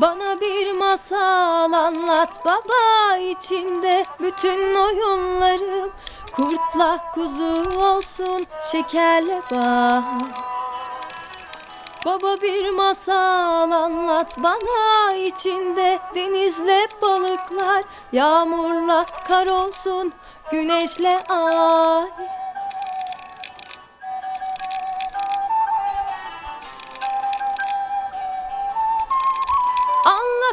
Bana bir masal anlat baba içinde. Bütün oyunlarım Kurtla kuzu olsun şekerle bal Baba bir masal anlat bana içinde. Denizle balıklar Yağmurla kar olsun güneşle ay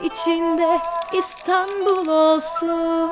içinde İstanbul olsun.